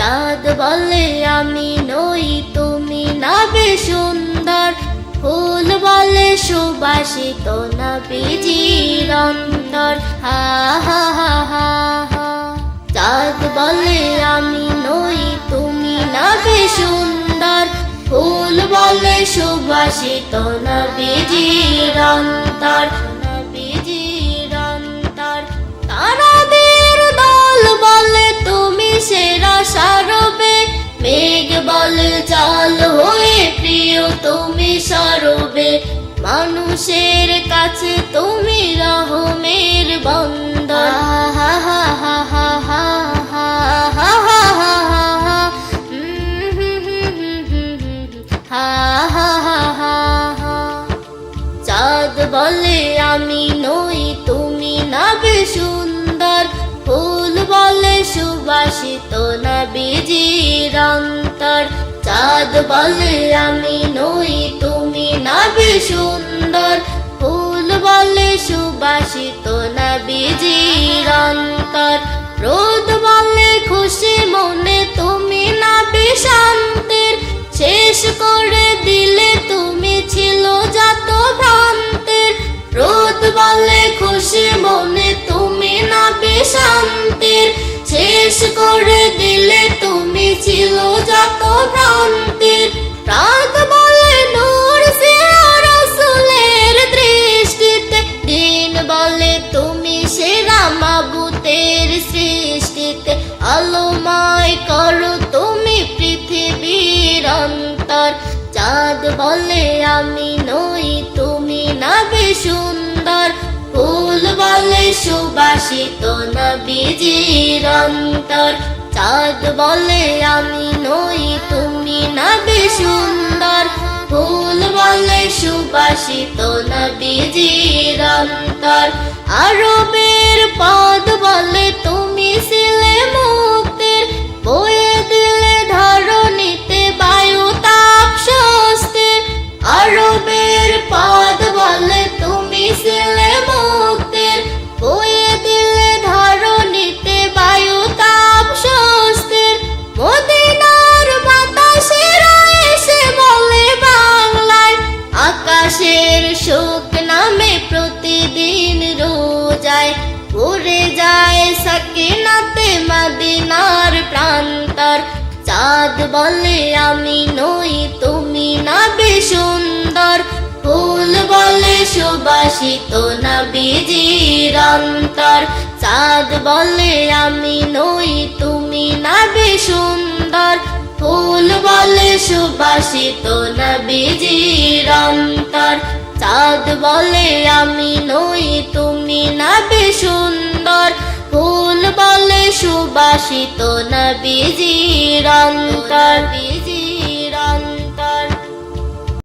চাঁদ বলে আমি নই, তুমি নাবে সুন্দর। ফুল বলে সুবাসিত না বীজির অন্তর হা হা হা হা চাঁদ বলে আমি নই, তুমি নাবে সুন্দর। ফুল বলে সুবাসিত না বীজির অন্তর জল হয়ে প্রিয় তুমি সরবে। মানুষের কাছে তুমি রহমের বন্দর হা হা হা হা হা হা চাঁদ বলে আমি নই, তুমি নাবে সুন্দর। ফুল বলে সুবাসিত না বীজির অন্তর চাঁদ বলে আমি নই, তুমি নাবে সুন্দর। ফুল বলে সুবাসিত না বীজির অন্তর। রোদ বলে খুশি মনে তুমি নাবে শান্তির। শেষ করে দিলে তুমি ছিল যত ভ্রান্তের। রোদ বলে খুশি মনে তুমি না শান্তির। তুমি সেরা মাবুতের সৃষ্টিতে আলোময় করো। তুমি পৃথিবীর অন্তর। চাঁদ বলে আমি নই, তুমি নাবে সুন্দর। ফুল বলে সুবাসিত নবীজির অন্তর। চাঁদ বলে আমি নই, তুমি নাবে সুন্দর। ফুল বলে সুবাসিত নবীজির অন্তর। আরবে চাঁদ বলে আমি নই, তুমি নাবে সুন্দর। ফুল বলে সুবাসিত না বীজির অন্তর। চাঁদ বলে আমি নই, তুমি নাবে সুন্দর। ফুল বলে সুবাসিত না বীজির অন্তর। চাঁদ বলে আমি নই, তুমি নাবে সুন্দর। ফুল বলে সুবাসিত না বীজির অন্তর।